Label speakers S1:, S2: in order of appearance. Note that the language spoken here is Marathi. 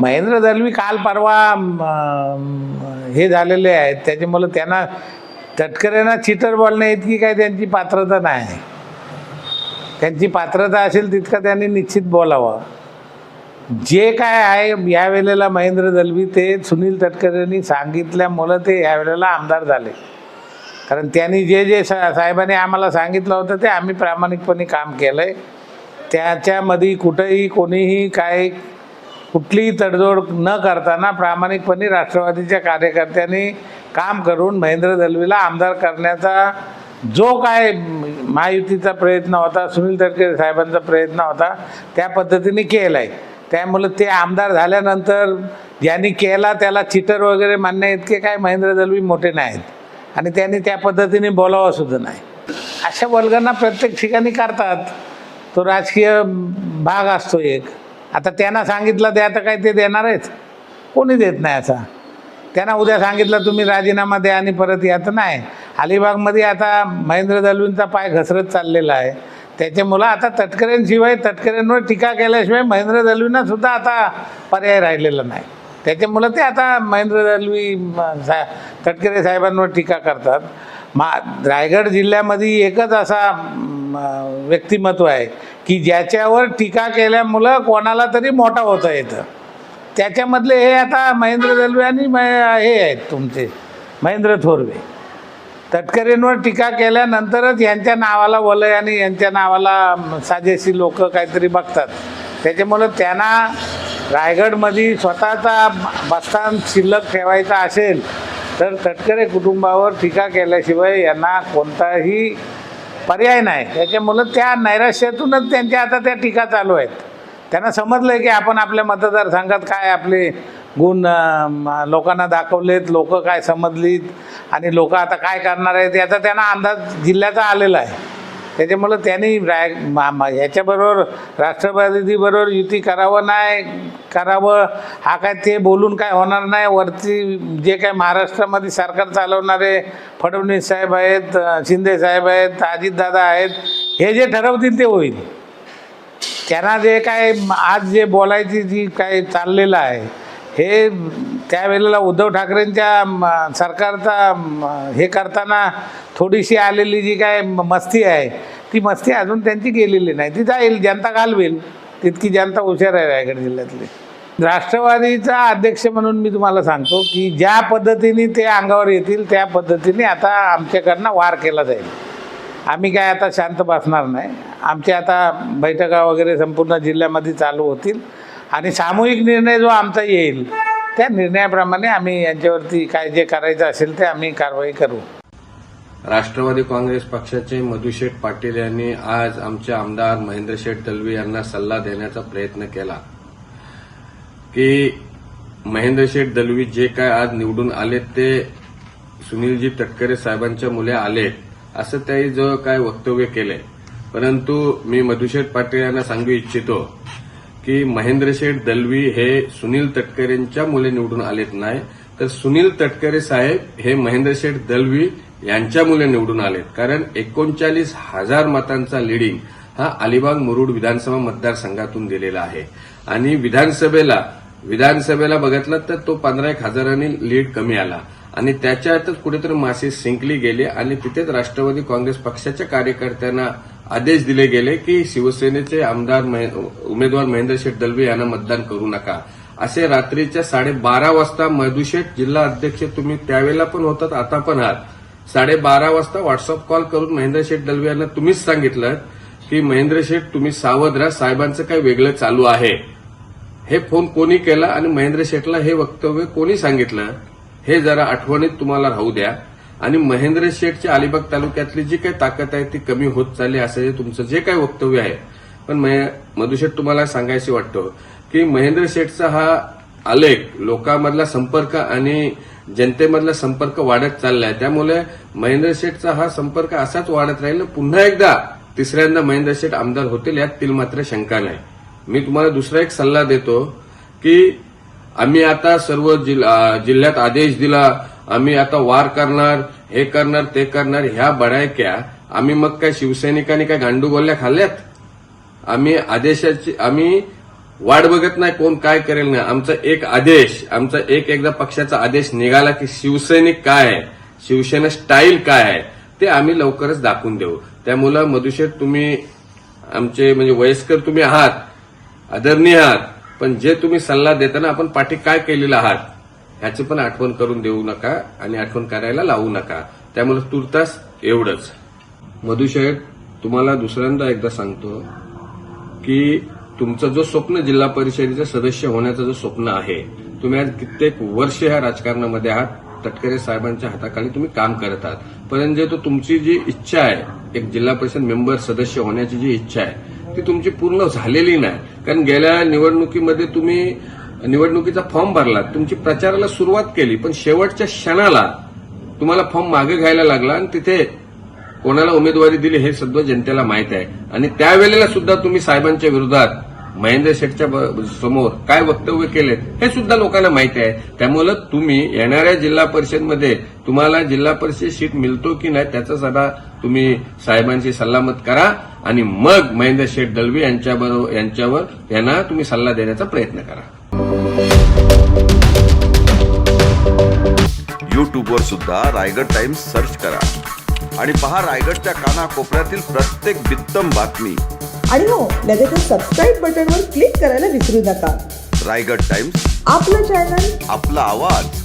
S1: महेंद्र दलवी काल परवा हे झालेले आहेत. त्याच्यामुळं त्यांना तटकऱ्यांना चिटर बॉलने इतकी काय त्यांची पात्रता नाही. त्यांची पात्रता असेल तितकं त्यांनी निश्चित बोलावं. जे काय आहे या वेळेला महेंद्र दलवी ते सुनील तटकरेंनी सांगितल्यामुळं ते यावेळेला आमदार झाले. कारण त्यांनी जे जे सा साहेबांनी आम्हाला सांगितलं होतं ते आम्ही प्रामाणिकपणे काम केलं आहे त्याच्यामध्ये कुठंही कोणीही काय कुठलीही तडजोड न करताना प्रामाणिकपणे राष्ट्रवादीच्या कार्यकर्त्यांनी काम करून महेंद्र दलवीला आमदार करण्याचा जो काय महायुतीचा प्रयत्न होता सुनील तटकरे साहेबांचा प्रयत्न होता त्या पद्धतीने केला आहे त्यामुळं ते आमदार झाल्यानंतर ज्यांनी केला त्याला चिटर वगैरे मानण्या इतके काय महेंद्र दलवी मोठे नाहीत. आणि त्यांनी त्या पद्धतीने बोलावं सुद्धा नाही. अशा वर्गांना प्रत्येक ठिकाणी करतात. तो राजकीय भाग असतो एक. आता त्यांना सांगितलं ते आता काय ते देणार आहेत. कोणी देत नाही असा. त्यांना उद्या सांगितलं तुम्ही राजीनामा द्या आणि परत या. तर नाही. अलिबागमध्ये आता महेंद्र दलवींचा पाय घसरत चाललेला आहे. त्याच्यामुळं आता तटकऱ्यांशिवाय तटकऱ्यांवर टीका केल्याशिवाय महेंद्र दलवींना सुद्धा आता पर्याय राहिलेला नाही. त्याच्यामुळं ते आता महेंद्र दलवी सा तटकरे साहेबांवर टीका करतात. मा रायगड जिल्ह्यामध्ये एकच असा व्यक्तिमत्व आहे की ज्याच्यावर टीका केल्यामुळं कोणाला तरी मोठा होता येतं. त्याच्यामधले हे आता महेंद्र दलवे आणि म हे आहेत तुमचे महेंद्र थोरवे. तटकरेंवर टीका केल्यानंतरच यांच्या नावाला वलय आणि यांच्या नावाला साजेशी लोक काहीतरी बघतात. त्याच्यामुळं त्यांना रायगडमध्ये स्वतःचा बस्तान शिल्लक ठेवायचा असेल तर तटकरे कुटुंबावर टीका केल्याशिवाय यांना कोणताही पर्याय नाही. त्याच्यामुळं त्या नैराश्यातूनच त्यांच्या आता त्या टीका चालू आहेत. त्यांना समजलं आहे की आपण आपल्या मतदारसंघात काय आपले गुण लोकांना दाखवलेत लोक काय समजलीत आणि लोक आता काय करणार आहेत याचा त्यांना अंदाज जिल्ह्याचा आलेला आहे. त्याच्यामुळं त्यांनी राय मा- मा- ह्याच्याबरोबर राष्ट्रवादीबरोबर युती करावं नाही करावं. हा काय ते बोलून काय होणार नाही. वरती जे काय महाराष्ट्रामध्ये सरकार चालवणारे फडणवीस साहेब आहेत शिंदे साहेब आहेत अजितदादा आहेत हे जे ठरवतील ते होईल. त्यांना जे काय आज जे बोलायची जी काय चाललेलं आहे हे त्यावेळेला उद्धव ठाकरेंच्या म, सरकारचा हे करताना थोडीशी आलेली जी काय मस्ती आहे ती मस्ती अजून त्यांची गेलेली नाही. ती जाईल जनता घालवेल. तितकी जनता हुशार आहे रायगड जिल्ह्यातली. राष्ट्रवादीचा अध्यक्ष म्हणून मी तुम्हाला सांगतो की ज्या पद्धतीने ते अंगावर येतील त्या पद्धतीने आता आमच्याकडनं वार केला जाईल. आम्ही काय आता शांत बसणार नाही. आमच्या आता बैठका वगैरे संपूर्ण जिल्ह्यामध्ये चालू होतील. आणि सामूहिक निर्णय जो आमचा येईल त्या निर्णयाप्रमाणे आम्ही यांच्यावरती काय जे करायचं असेल ते आम्ही कारवाई करू.
S2: राष्ट्रवादी काँग्रेस पक्षाचे मधुशेठ पाटील यांनी आज आमचे आमदार महेंद्रशेठ दलवी यांना सल्ला देण्याचा प्रयत्न केला. की महेंद्रशेठ दलवी जे काय आज निवडून आलेत ते सुनीलजी तटकरे साहेबांच्या मुले आलेत असं त्यांनी जो काय वक्तव्य केलंय. परंतु मी मधुशेठ पाटील यांना सांगू इच्छितो की महेंद्रशेठ दलवी हे सुनील तटकरेंच्या मुले निवडून आलेत नाही तर सुनील तटकरे साहेब हे महेंद्रशेठ दलवी यांच्या मुले निवडून आलेत. कारण एकोणचाळीस हजार मतांचा लिडिंग हा अलिबाग मुरुड विधानसभा मतदारसंघातून दिलेला आहे. आणि विधानसभेला विधानसभेला बघितलं तर तो पंधरा एक हजारांनी लीड कमी आला. आणि त्याच्यातच कुठेतरी मासे सिंकली गेले आणि तिथेच राष्ट्रवादी काँग्रेस पक्षाच्या कार्यकर्त्यांना आदेश दिले गेले की शिवसेनेचे आमदार उमेदवार उमेदवार महेंद्रशेठ दलवे यांना मतदान करू नका. असे रात्रीच्या साडेबारा वाजता मधुशेठ जिल्हा अध्यक्ष तुम्ही त्यावेळेला पण होतात आता पण आहात. साडेबारा वाजता व्हॉट्सअप कॉल करून महेंद्र शेठ दलवे यांना तुम्हीच सांगितलं की महेंद्र शेठ तुम्ही सावध राहा साहेबांचं काही वेगळं चालू आहे. हे फोन कोणी केला आणि महेंद्र शेठला हे वक्तव्य कोणी सांगितलं? हे जरा आठवणीत तुम्हाला राहू द्या. आणि महेंद्र शेठच्या अलिबाग तालुक्यातली जी काही ताकद आहे ती कमी होत चालली असं हे तुमचं जे काही वक्तव्य आहे. पण महे- मधुशेठ तुम्हाला सांगायशी वाटतं की महेंद्र शेठचा हा आलेख लोकांमधला संपर्क आणि जनतेमधला संपर्क वाढत चाललाय. त्यामुळे महेंद्र शेठचा हा संपर्क असाच वाढत राहील. पुन्हा एकदा तिसऱ्यांदा महेंद्र शेठ आमदार होतील यात तिल मात्र शंका नाही. मी तुम्हाला दुसरा एक सल्ला देतो की आम्ही आता सर्व जिल्हा- जिल्ह्यात आदेश दिला आम्ही आता वार करणार हे करणार ते करणार ह्या बडायक्या आम्ही मग काय शिवसैनिकांनी काय गांडू गोल्या खाल्ल्यात? आम्ही आदेशाची आम्ही वाट बघत नाही कोण काय करेल नाही. आमचा एक आदेश आमचा एक एकदा पक्षाचा आदेश निघाला की शिवसैनिक काय आहे? शिवसेना स्टाईल काय आहे? ते आम्ही लवकरच दाखवून देऊ. त्यामुळं मधुशेठ तुम्ही आमचे म्हणजे वयस्कर तुम्ही आहात आदरणीय आहात पण जे तुम्ही सल्ला देताना आपण पाठी काय केलेलं आहात ह्याची पण आठवण करून देऊ नका आणि आठवण करायला लावू नका. त्यामुळे तुर्तास एवढंच. मधुशेठ तुम्हाला दुसऱ्यांदा एकदा सांगतो की तुमचं जो स्वप्न जिल्हा परिषदेचे सदस्य होण्याचं जो स्वप्न आहे तुम्ही आज कित्येक वर्ष ह्या राजकारणामध्ये आहात तटकरे साहेबांच्या हाताखाली तुम्ही काम करत आहात. परंतु तुमची जी इच्छा आहे एक जिल्हा परिषद मेंबर सदस्य होण्याची जी इच्छा आहे ती तुमची पूर्ण झालेली नाही. कारण गेल्या निवडणुकीमध्ये तुम्ही निवडणुकीचा फॉर्म भरलात तुमची प्रचाराला सुरुवात केली. पण शेवटच्या क्षणाला तुम्हाला फॉर्म मागे घ्यायला लागला आणि तिथे कोणाला उमेदवारी दिली हे सध्या जनतेला माहीत आहे. आणि त्यावेळेला सुद्धा तुम्ही साहेबांच्या विरोधात महेंद्र शेठच्या समोर काय वक्तव्य केलेत हे सुद्धा लोकांना माहिती आहे. त्यामुळे तुम्ही येणाऱ्या जिल्हा परिषदमध्ये तुम्हाला जिल्हा परिषद सीट मिळतो की नाही त्याचा सदा तुम्ही साहेबांशी सल्लामत करा. आणि मग महेंद्र शेठ दळवी यांच्याबरोबर यांच्यावर यांना तुम्ही सल्ला देण्याचा प्रयत्न करा.
S3: यूट्यूबवर सुद्धा रायगड टाइम्स सर्च करा. आणि पहा रायगडच्या कानाकोपऱ्यातील प्रत्येक बित्तम बातमी.
S4: आणि हो लगेचच सबस्क्राईब बटनवर क्लिक करायला विसरू नका.
S3: रायगड टाइम्स.
S4: आपलं चॅनल
S3: आपला आवाज.